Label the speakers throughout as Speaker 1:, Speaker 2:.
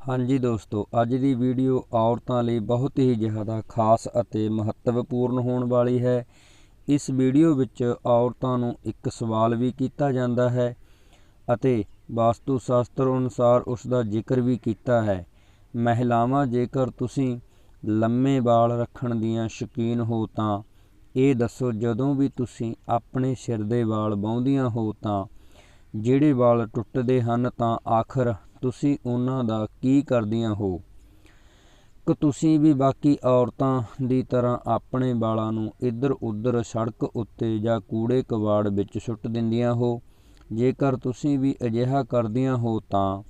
Speaker 1: ਹਾਂਜੀ ਦੋਸਤੋ, ਅੱਜ ਦੀ ਵੀਡੀਓ ਔਰਤਾਂ ਲਈ ਬਹੁਤ ਹੀ ਜ਼ਿਆਦਾ ਖਾਸ ਅਤੇ ਮਹੱਤਵਪੂਰਨ ਹੋਣ ਵਾਲੀ ਹੈ। ਇਸ ਵੀਡੀਓ ਵਿੱਚ ਔਰਤਾਂ ਨੂੰ ਇੱਕ ਸਵਾਲ ਵੀ ਕੀਤਾ ਜਾਂਦਾ ਹੈ ਅਤੇ ਵਾਸਤੂ ਸ਼ਾਸਤਰ ਅਨੁਸਾਰ ਉਸ ਦਾ ਜ਼ਿਕਰ ਵੀ ਕੀਤਾ ਹੈ। ਮਹਿਲਾਵਾਂ, ਜੇਕਰ ਤੁਸੀਂ ਲੰਮੇ ਵਾਲ ਰੱਖਣ ਦੀਆਂ ਸ਼ੌਕੀਨ ਹੋ ਤਾਂ ਇਹ ਦੱਸੋ, ਜਦੋਂ ਵੀ ਤੁਸੀਂ ਆਪਣੇ ਸਿਰ ਦੇ ਵਾਲ ਵਾਹੁੰਦੀਆਂ ਹੋ ਤਾਂ ਜਿਹੜੇ ਵਾਲ ਟੁੱਟਦੇ ਹਨ ਤਾਂ ਆਖਰ ਤੁਸੀਂ ਉਹਨਾਂ ਦਾ ਕੀ ਕਰਦੀਆਂ ਹੋ? ਕਿ ਤੁਸੀਂ ਵੀ ਬਾਕੀ ਔਰਤਾਂ ਦੀ ਤਰ੍ਹਾਂ ਆਪਣੇ ਵਾਲਾਂ ਨੂੰ ਇੱਧਰ ਉੱਧਰ ਸੜਕ ਉੱਤੇ ਜਾਂ ਕੂੜੇ ਕਵਾੜ ਵਿੱਚ ਸੁੱਟ ਦਿੰਦੀਆਂ ਹੋ? ਜੇਕਰ ਤੁਸੀਂ ਵੀ ਅਜਿਹਾ ਕਰਦੀਆਂ ਹੋ ਤਾਂ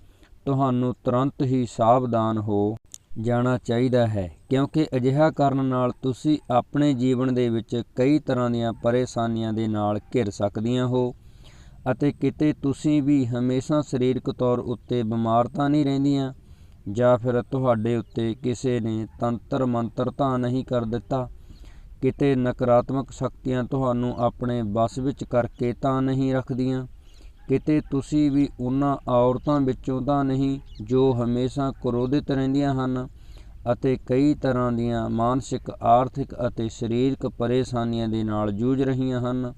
Speaker 1: ਤੁਹਾਨੂੰ ਤੁਰੰਤ ਹੀ ਸਾਵਧਾਨ ਹੋ ਜਾਣਾ ਚਾਹੀਦਾ ਹੈ, ਕਿਉਂਕਿ ਅਜਿਹਾ ਕਰਨ ਨਾਲ ਤੁਸੀਂ ਆਪਣੇ ਜੀਵਨ ਦੇ ਵਿੱਚ ਕਈ ਤਰ੍ਹਾਂ ਦੀਆਂ ਪਰੇਸ਼ਾਨੀਆਂ ਦੇ ਨਾਲ ਘਿਰ ਸਕਦੀਆਂ ਹੋ। ਅਤੇ ਕਿਤੇ ਤੁਸੀਂ ਵੀ ਹਮੇਸ਼ਾ ਸਰੀਰਕ ਤੌਰ ਉੱਤੇ ਬਿਮਾਰ ਤਾਂ ਨਹੀਂ ਰਹਿੰਦੀਆਂ, ਜਾਂ ਫਿਰ ਤੁਹਾਡੇ ਉੱਤੇ ਕਿਸੇ ਨੇ ਤੰਤਰ ਮੰਤਰ ਤਾਂ ਨਹੀਂ ਕਰ ਦਿੱਤਾ, ਕਿਤੇ ਨਕਾਰਾਤਮਕ ਸ਼ਕਤੀਆਂ ਤੁਹਾਨੂੰ ਆਪਣੇ ਬਸ ਵਿੱਚ ਕਰਕੇ ਤਾਂ ਨਹੀਂ ਰੱਖਦੀਆਂ, ਕਿਤੇ ਤੁਸੀਂ ਵੀ ਉਹਨਾਂ ਔਰਤਾਂ ਵਿੱਚੋਂ ਤਾਂ ਨਹੀਂ ਜੋ ਹਮੇਸ਼ਾ ਕ੍ਰੋਧਿਤ ਰਹਿੰਦੀਆਂ ਹਨ ਅਤੇ ਕਈ ਤਰ੍ਹਾਂ ਦੀਆਂ ਮਾਨਸਿਕ, ਆਰਥਿਕ ਅਤੇ ਸਰੀਰਕ ਪਰੇਸ਼ਾਨੀਆਂ ਦੇ ਨਾਲ ਜੂਝ ਰਹੀਆਂ ਹਨ।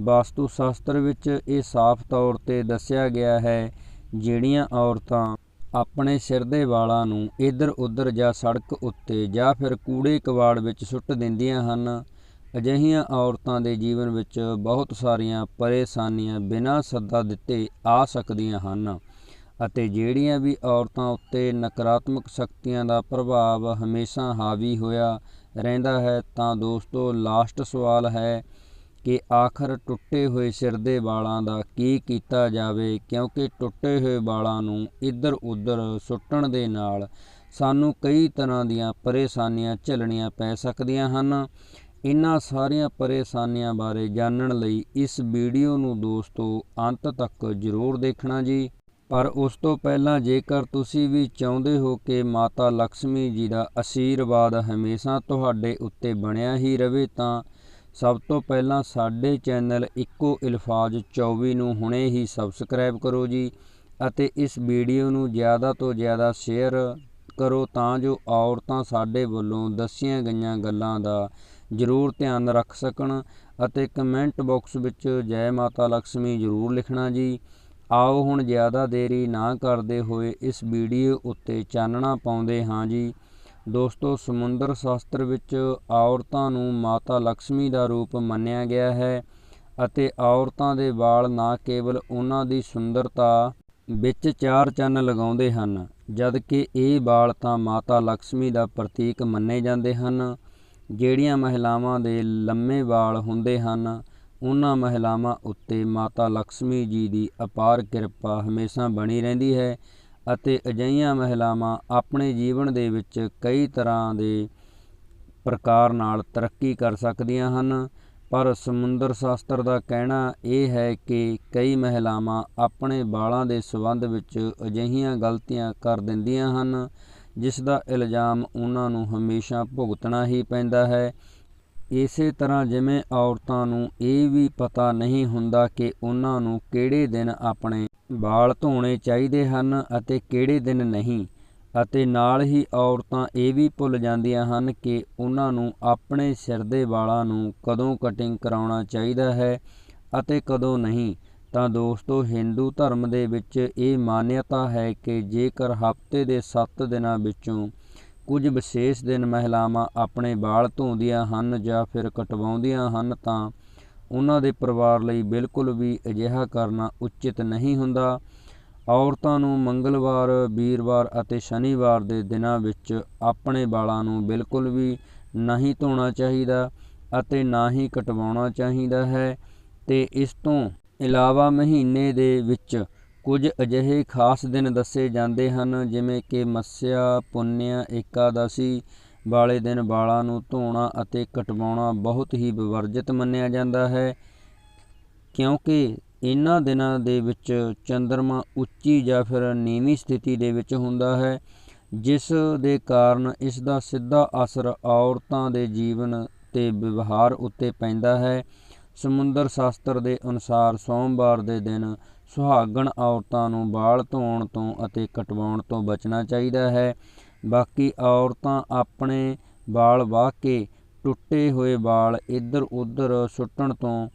Speaker 1: ਵਾਸਤੂ ਸ਼ਾਸਤਰ ਵਿੱਚ ਇਹ ਸਾਫ਼ ਤੌਰ ਤੇ ਦੱਸਿਆ ਗਿਆ ਹੈ, ਜਿਹੜੀਆਂ ਔਰਤਾਂ ਆਪਣੇ ਸਿਰ ਦੇ ਵਾਲਾਂ ਨੂੰ ਇੱਧਰ ਉੱਧਰ ਜਾਂ ਸੜਕ ਉੱਤੇ ਜਾਂ ਫਿਰ ਕੂੜੇ ਕਵਾੜ ਵਿੱਚ ਸੁੱਟ ਦਿੰਦੀਆਂ ਹਨ। ਅਜਿਹੀਆਂ ਔਰਤਾਂ ਦੇ ਜੀਵਨ ਵਿੱਚ ਬਹੁਤ ਸਾਰੀਆਂ ਪਰੇਸ਼ਾਨੀਆਂ ਬਿਨਾਂ ਸੱਦਾ ਦਿੱਤੇ ਆ ਸਕਦੀਆਂ ਹਨ ਅਤੇ ਜਿਹੜੀਆਂ ਵੀ ਔਰਤਾਂ ਉੱਤੇ ਨਕਾਰਾਤਮਕ ਸ਼ਕਤੀਆਂ ਦਾ ਪ੍ਰਭਾਵ ਹਮੇਸ਼ਾ ਹਾਵੀ ਹੋਇਆ ਰਹਿੰਦਾ ਹੈ, ਤਾਂ ਦੋਸਤੋ, ਲਾਸਟ ਸਵਾਲ ਹੈ ਕਿ ਆਖਰ ਟੁੱਟੇ ਹੋਏ ਸਿਰ ਦੇ ਵਾਲਾਂ ਦਾ ਕੀ ਕੀਤਾ ਜਾਵੇ, ਕਿਉਂਕਿ ਟੁੱਟੇ ਹੋਏ ਵਾਲਾਂ ਨੂੰ ਇੱਧਰ ਉੱਧਰ ਸੁੱਟਣ ਦੇ ਨਾਲ ਸਾਨੂੰ ਕਈ ਤਰ੍ਹਾਂ ਦੀਆਂ ਪਰੇਸ਼ਾਨੀਆਂ ਝੱਲਣੀਆਂ ਪੈ ਸਕਦੀਆਂ ਹਨ। ਇਹਨਾਂ ਸਾਰੀਆਂ ਪਰੇਸ਼ਾਨੀਆਂ ਬਾਰੇ ਜਾਣਨ ਲਈ ਇਸ ਵੀਡੀਓ ਨੂੰ ਦੋਸਤੋ ਅੰਤ ਤੱਕ ਜ਼ਰੂਰ ਦੇਖਣਾ ਜੀ। ਪਰ ਉਸ ਤੋਂ ਪਹਿਲਾਂ ਜੇਕਰ ਤੁਸੀਂ ਵੀ ਚਾਹੁੰਦੇ ਹੋ ਕਿ ਮਾਤਾ ਲక్ష్ਮੀ ਜੀ ਦਾ ਆਸ਼ੀਰਵਾਦ ਹਮੇਸ਼ਾ ਤੁਹਾਡੇ ਉੱਤੇ ਬਣਿਆ ਹੀ ਰਵੇ ਤਾਂ ਸਭ ਤੋਂ ਪਹਿਲਾਂ ਸਾਡੇ ਚੈਨਲ ਇੱਕੋ ਇਲਫਾਜ਼ 24 ਨੂੰ ਹੁਣੇ ਹੀ ਸਬਸਕ੍ਰਾਈਬ ਕਰੋ ਜੀ ਅਤੇ ਇਸ ਵੀਡੀਓ ਨੂੰ ਜ਼ਿਆਦਾ ਤੋਂ ਜ਼ਿਆਦਾ ਸ਼ੇਅਰ ਕਰੋ ਤਾਂ ਜੋ ਔਰਤਾਂ ਸਾਡੇ ਵੱਲੋਂ ਦੱਸੀਆਂ ਗਈਆਂ ਗੱਲਾਂ ਦਾ ਜ਼ਰੂਰ ਧਿਆਨ ਰੱਖ ਸਕਣ ਅਤੇ ਕਮੈਂਟ ਬਾਕਸ ਵਿੱਚ ਜੈ ਮਾਤਾ ਲక్ష్ਮੀ ਜ਼ਰੂਰ ਲਿਖਣਾ ਜੀ। ਆਓ ਹੁਣ ਜ਼ਿਆਦਾ ਦੇਰੀ ਨਾ ਕਰਦੇ ਹੋਏ ਇਸ ਵੀਡੀਓ ਉੱਤੇ ਚਾਨਣਾ ਪਾਉਂਦੇ ਹਾਂ ਜੀ। ਦੋਸਤੋ, ਸਮੁੰਦਰ ਸ਼ਾਸਤਰ ਵਿੱਚ ਔਰਤਾਂ ਨੂੰ ਮਾਤਾ ਲక్ష్ਮੀ ਦਾ ਰੂਪ ਮੰਨਿਆ ਗਿਆ ਹੈ ਅਤੇ ਔਰਤਾਂ ਦੇ ਵਾਲ ਨਾ ਕੇਵਲ ਉਹਨਾਂ ਦੀ ਸੁੰਦਰਤਾ ਵਿੱਚ ਚਾਰ ਚੰਨ ਲਗਾਉਂਦੇ ਹਨ, ਜਦਕਿ ਇਹ ਵਾਲ ਤਾਂ ਮਾਤਾ ਲక్ష్ਮੀ ਦਾ ਪ੍ਰਤੀਕ ਮੰਨੇ ਜਾਂਦੇ ਹਨ। ਜਿਹੜੀਆਂ ਮਹਿਲਾਵਾਂ ਦੇ ਲੰਮੇ ਵਾਲ ਹੁੰਦੇ ਹਨ, ਉਹਨਾਂ ਮਹਿਲਾਵਾਂ ਉੱਤੇ ਮਾਤਾ ਲక్ష్ਮੀ ਜੀ ਦੀ ਅਪਾਰ ਕਿਰਪਾ ਹਮੇਸ਼ਾ ਬਣੀ ਰਹਿੰਦੀ ਹੈ ਅਤੇ ਅਜਿਹੀਆਂ ਮਹਿਲਾਵਾਂ ਆਪਣੇ ਜੀਵਨ ਦੇ ਵਿੱਚ ਕਈ ਤਰ੍ਹਾਂ ਦੇ ਪ੍ਰਕਾਰ ਨਾਲ ਤਰੱਕੀ ਕਰ ਸਕਦੀਆਂ ਹਨ। ਪਰ ਸਮੁੰਦਰ ਸ਼ਾਸਤਰ ਦਾ ਕਹਿਣਾ ਇਹ ਹੈ ਕਿ ਕਈ ਮਹਿਲਾਵਾਂ ਆਪਣੇ ਵਾਲਾਂ ਦੇ ਸੰਬੰਧ ਵਿੱਚ ਅਜਿਹੀਆਂ ਗਲਤੀਆਂ ਕਰ ਦਿੰਦੀਆਂ ਹਨ, ਜਿਸ ਦਾ ਇਲਜ਼ਾਮ ਉਹਨਾਂ ਨੂੰ ਹਮੇਸ਼ਾ ਭੁਗਤਣਾ ਹੀ ਪੈਂਦਾ ਹੈ। ਇਸੇ ਤਰ੍ਹਾਂ ਜਿਵੇਂ ਔਰਤਾਂ ਨੂੰ ਇਹ ਵੀ ਪਤਾ ਨਹੀਂ ਹੁੰਦਾ ਕਿ ਉਹਨਾਂ ਨੂੰ ਕਿਹੜੇ ਦਿਨ ਆਪਣੇ ਵਾਲ ਧੋਣੇ ਚਾਹੀਦੇ ਹਨ ਅਤੇ ਕਿਹੜੇ ਦਿਨ ਨਹੀਂ। ਅਤੇ ਨਾਲ ਹੀ ਔਰਤਾਂ ਇਹ ਵੀ ਭੁੱਲ ਜਾਂਦੀਆਂ ਹਨ ਕਿ ਉਹਨਾਂ ਨੂੰ ਆਪਣੇ ਸਿਰ ਦੇ ਵਾਲਾਂ ਨੂੰ ਕਦੋਂ ਕਟਿੰਗ ਕਰਾਉਣਾ ਚਾਹੀਦਾ ਹੈ ਅਤੇ ਕਦੋਂ ਨਹੀਂ। ਤਾਂ ਦੋਸਤੋ, ਹਿੰਦੂ ਧਰਮ ਦੇ ਵਿੱਚ ਇਹ ਮਾਨਤਾ ਹੈ ਕਿ ਜੇਕਰ ਹਫ਼ਤੇ ਦੇ 7 ਦਿਨਾਂ ਵਿੱਚੋਂ ਕੁਝ ਵਿਸ਼ੇਸ਼ ਦਿਨ ਮਹਿਲਾਵਾਂ ਆਪਣੇ ਵਾਲ ਧੋਂਦੀਆਂ ਹਨ ਜਾਂ ਫਿਰ ਕਟਵਾਉਂਦੀਆਂ ਹਨ ਤਾਂ ਉਹਨਾਂ ਦੇ ਪਰਿਵਾਰ ਲਈ ਬਿਲਕੁਲ ਵੀ ਅਜਿਹਾ ਕਰਨਾ ਉਚਿਤ ਨਹੀਂ ਹੁੰਦਾ। ਔਰਤਾਂ ਨੂੰ ਮੰਗਲਵਾਰ, ਵੀਰਵਾਰ ਅਤੇ ਸ਼ਨੀਵਾਰ ਦੇ ਦਿਨਾਂ ਵਿੱਚ ਆਪਣੇ ਵਾਲਾਂ ਨੂੰ ਬਿਲਕੁਲ ਵੀ ਨਹੀਂ ਧੋਣਾ ਚਾਹੀਦਾ ਅਤੇ ਨਾ ਹੀ ਕਟਵਾਉਣਾ ਚਾਹੀਦਾ ਹੈ। ਤੇ ਇਸ ਤੋਂ ਇਲਾਵਾ ਮਹੀਨੇ ਦੇ ਵਿੱਚ ਕੁਝ ਅਜਿਹੇ ਖਾਸ ਦਿਨ ਦੱਸੇ ਜਾਂਦੇ ਹਨ, ਜਿਵੇਂ ਕਿ ਮੱਸਿਆ, ਪੁੰਨਿਆ ਏਕਾਦਸ਼ੀ ਵਾਲੇ ਦਿਨ ਵਾਲਾਂ ਨੂੰ ਧੋਣਾ ਅਤੇ ਕਟਵਾਉਣਾ ਬਹੁਤ ਹੀ ਵਿਵਰਜਿਤ ਮੰਨਿਆ ਜਾਂਦਾ ਹੈ, ਕਿਉਂਕਿ ਇਹਨਾਂ ਦਿਨਾਂ ਦੇ ਵਿੱਚ ਚੰ드ਰਮਾ ਉੱਚੀ ਜਾਂ ਫਿਰ ਨੀਵੀਂ ਸਥਿਤੀ ਦੇ ਵਿੱਚ ਹੁੰਦਾ ਹੈ, ਜਿਸ ਦੇ ਕਾਰਨ ਇਸ ਦਾ ਸਿੱਧਾ ਅਸਰ ਔਰਤਾਂ ਦੇ ਜੀਵਨ ਤੇ ਵਿਵਹਾਰ ਉੱਤੇ ਪੈਂਦਾ ਹੈ। ਸਮੁੰਦਰ ਸ਼ਾਸਤਰ ਦੇ ਅਨੁਸਾਰ ਸੋਮਵਾਰ ਦੇ ਦਿਨ ਸੁਹਾਗਣ ਔਰਤਾਂ ਨੂੰ ਵਾਲ ਧੋਣ ਤੋਂ ਅਤੇ ਕਟਵਾਉਣ ਤੋਂ ਬਚਣਾ ਚਾਹੀਦਾ ਹੈ। ਬਾਕੀ ਔਰਤਾਂ ਆਪਣੇ ਵਾਲ ਵਾਹ ਕੇ ਟੁੱਟੇ ਹੋਏ ਵਾਲ ਇੱਧਰ ਉੱਧਰ ਸੁੱਟਣ ਤੋਂ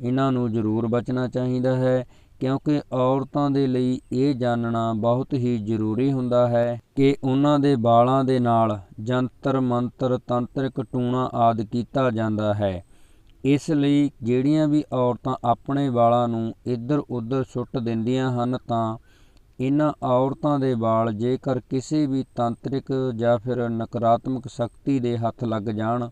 Speaker 1: ਇਹਨਾਂ ਨੂੰ ਜ਼ਰੂਰ ਬਚਣਾ ਚਾਹੀਦਾ ਹੈ, ਕਿਉਂਕਿ ਔਰਤਾਂ ਦੇ ਲਈ ਇਹ ਜਾਣਨਾ ਬਹੁਤ ਹੀ ਜ਼ਰੂਰੀ ਹੁੰਦਾ ਹੈ ਕਿ ਉਹਨਾਂ ਦੇ ਵਾਲਾਂ ਦੇ ਨਾਲ ਜੰਤਰ ਮੰਤਰ ਤੰਤਰਿਕ ਟੂਣਾ ਆਦਿ ਕੀਤਾ ਜਾਂਦਾ ਹੈ। ਇਸ ਲਈ ਜਿਹੜੀਆਂ ਵੀ ਔਰਤਾਂ ਆਪਣੇ ਵਾਲਾਂ ਨੂੰ ਇੱਧਰ ਉੱਧਰ ਸੁੱਟ ਦਿੰਦੀਆਂ ਹਨ ਤਾਂ ਇਹਨਾਂ ਔਰਤਾਂ ਦੇ ਵਾਲ ਜੇਕਰ ਕਿਸੇ ਵੀ ਤਾਂਤਰਿਕ ਜਾਂ ਫਿਰ ਨਕਾਰਾਤਮਕ ਸ਼ਕਤੀ ਦੇ ਹੱਥ ਲੱਗ ਜਾਣ,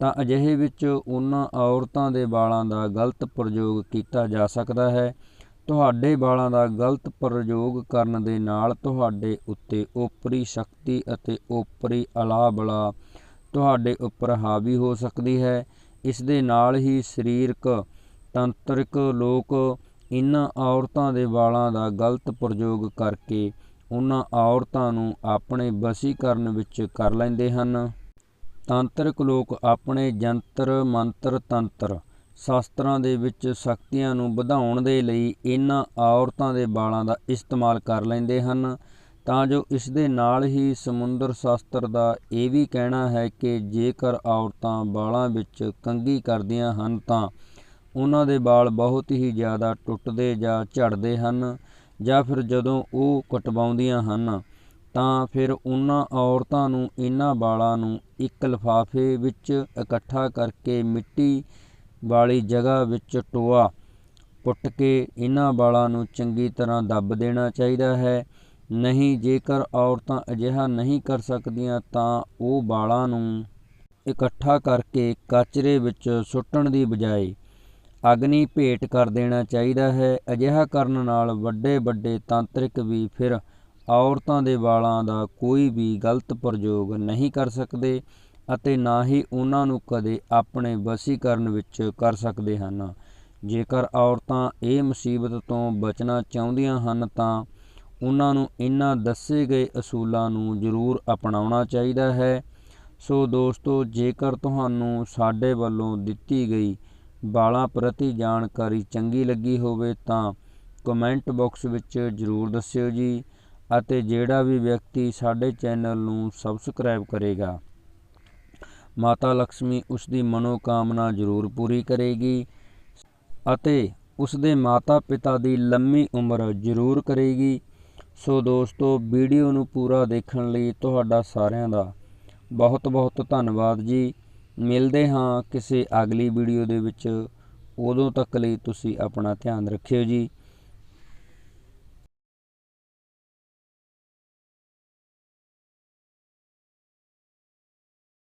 Speaker 1: ਤਾਂ ਅਜਿਹੇ ਵਿੱਚ ਉਹਨਾਂ ਔਰਤਾਂ ਦੇ ਵਾਲਾਂ ਦਾ ਗਲਤ ਪ੍ਰਯੋਗ ਕੀਤਾ ਜਾ ਸਕਦਾ ਹੈ। ਤੁਹਾਡੇ ਵਾਲਾਂ ਦਾ ਗਲਤ ਪ੍ਰਯੋਗ ਕਰਨ ਦੇ ਨਾਲ ਤੁਹਾਡੇ ਉੱਤੇ ਓਪਰੀ ਸ਼ਕਤੀ ਅਤੇ ਓਪਰੀ ਅਲਾਬਲਾ ਤੁਹਾਡੇ ਉੱਪਰ ਹਾਵੀ ਹੋ ਸਕਦੀ ਹੈ। ਇਸ ਦੇ ਨਾਲ ਹੀ ਸਰੀਰਕ, ਤੰਤਰਿਕ ਲੋਕ ਇਹਨਾਂ ਔਰਤਾਂ ਦੇ ਵਾਲਾਂ ਦਾ ਗਲਤ ਪ੍ਰਯੋਗ ਕਰਕੇ ਉਹਨਾਂ ਔਰਤਾਂ ਨੂੰ ਆਪਣੇ ਵਸੀਕਰਨ ਵਿੱਚ ਕਰ ਲੈਂਦੇ ਹਨ। ਤਾਂਤਰਿਕ ਲੋਕ ਆਪਣੇ ਜੰਤਰ, ਮੰਤਰ, ਤੰਤਰ ਸ਼ਾਸਤਰਾਂ ਦੇ ਵਿੱਚ ਸ਼ਕਤੀਆਂ ਨੂੰ ਵਧਾਉਣ ਦੇ ਲਈ ਇਹਨਾਂ ਔਰਤਾਂ ਦੇ ਵਾਲਾਂ ਦਾ ਇਸਤੇਮਾਲ ਕਰ ਲੈਂਦੇ ਹਨ। ਤਾਂ ਜੋ ਇਸ ਦੇ ਨਾਲ ਹੀ ਸਮੁੰਦਰ ਸ਼ਾਸਤਰ ਦਾ ਇਹ ਵੀ ਕਹਿਣਾ ਹੈ ਕਿ ਜੇਕਰ ਔਰਤਾਂ ਵਾਲਾਂ ਵਿੱਚ ਕੰਘੀ ਕਰਦੀਆਂ ਹਨ ਤਾਂ ਉਹਨਾਂ ਦੇ ਵਾਲ ਬਹੁਤ ਹੀ ਜ਼ਿਆਦਾ ਟੁੱਟਦੇ ਜਾਂ ਝੜਦੇ ਹਨ ਜਾਂ ਫਿਰ ਜਦੋਂ ਉਹ ਕਟਵਾਉਂਦੀਆਂ ਹਨ, ਤਾਂ ਫਿਰ ਉਹਨਾਂ ਔਰਤਾਂ ਨੂੰ ਇਹਨਾਂ ਵਾਲਾਂ ਨੂੰ ਇੱਕ ਲਿਫਾਫੇ ਵਿੱਚ ਇਕੱਠਾ ਕਰਕੇ ਮਿੱਟੀ ਵਾਲੀ ਜਗ੍ਹਾ ਵਿੱਚ ਟੋਆ ਪੁੱਟ ਕੇ ਇਹਨਾਂ ਵਾਲਾਂ ਨੂੰ ਚੰਗੀ ਤਰ੍ਹਾਂ ਦੱਬ ਦੇਣਾ ਚਾਹੀਦਾ ਹੈ। ਨਹੀਂ, ਜੇਕਰ ਔਰਤਾਂ ਅਜਿਹਾ ਨਹੀਂ ਕਰ ਸਕਦੀਆਂ ਤਾਂ ਉਹ ਵਾਲਾਂ ਨੂੰ ਇਕੱਠਾ ਕਰਕੇ ਕਚਰੇ ਵਿੱਚ ਸੁੱਟਣ ਦੀ ਬਜਾਏ ਅਗਨੀ ਭੇਟ ਕਰ ਦੇਣਾ ਚਾਹੀਦਾ ਹੈ। ਅਜਿਹਾ ਕਰਨ ਨਾਲ ਵੱਡੇ ਵੱਡੇ ਤਾਂਤਰਿਕ ਵੀ ਫਿਰ ਔਰਤਾਂ ਦੇ ਵਾਲਾਂ ਦਾ ਕੋਈ ਵੀ ਗਲਤ ਪ੍ਰਯੋਗ ਨਹੀਂ ਕਰ ਸਕਦੇ ਅਤੇ ਨਾ ਹੀ ਉਹਨਾਂ ਨੂੰ ਕਦੇ ਆਪਣੇ ਵਸੀਕਰਨ ਵਿੱਚ ਕਰ ਸਕਦੇ ਹਨ। ਜੇਕਰ ਔਰਤਾਂ ਇਹ ਮੁਸੀਬਤ ਤੋਂ ਬਚਣਾ ਚਾਹੁੰਦੀਆਂ ਹਨ ਤਾਂ ਉਹਨਾਂ ਨੂੰ ਇਹਨਾਂ ਦੱਸੇ ਗਏ ਅਸੂਲਾਂ ਨੂੰ ਜ਼ਰੂਰ ਅਪਣਾਉਣਾ ਚਾਹੀਦਾ ਹੈ। ਸੋ ਦੋਸਤੋ, ਜੇਕਰ ਤੁਹਾਨੂੰ ਸਾਡੇ ਵੱਲੋਂ ਦਿੱਤੀ ਗਈ ਬਾਲਾਂ ਪ੍ਰਤੀ ਜਾਣਕਾਰੀ ਚੰਗੀ ਲੱਗੀ ਹੋਵੇ ਤਾਂ ਕਮੈਂਟ ਬਾਕਸ ਵਿੱਚ ਜ਼ਰੂਰ ਦੱਸਿਓ ਜੀ ਅਤੇ ਜਿਹੜਾ ਵੀ ਵਿਅਕਤੀ ਸਾਡੇ ਚੈਨਲ ਨੂੰ ਸਬਸਕ੍ਰਾਈਬ ਕਰੇਗਾ, ਮਾਤਾ ਲక్ష్ਮੀ ਉਸ ਦੀ ਮਨੋਕਾਮਨਾ ਜ਼ਰੂਰ ਪੂਰੀ ਕਰੇਗੀ ਅਤੇ ਉਸ ਦੇ ਮਾਤਾ ਪਿਤਾ ਦੀ ਲੰਮੀ ਉਮਰ ਜ਼ਰੂਰ ਕਰੇਗੀ। ਸੋ ਦੋਸਤੋ, ਵੀਡੀਓ ਨੂੰ ਪੂਰਾ ਦੇਖਣ ਲਈ ਤੁਹਾਡਾ ਸਾਰਿਆਂ ਦਾ ਬਹੁਤ ਬਹੁਤ ਧੰਨਵਾਦ ਜੀ। ਮਿਲਦੇ ਹਾਂ ਕਿਸੇ ਅਗਲੀ ਵੀਡੀਓ ਦੇ ਵਿੱਚ। ਉਦੋਂ ਤੱਕ ਲਈ ਤੁਸੀਂ ਆਪਣਾ ਧਿਆਨ ਰੱਖਿਓ ਜੀ।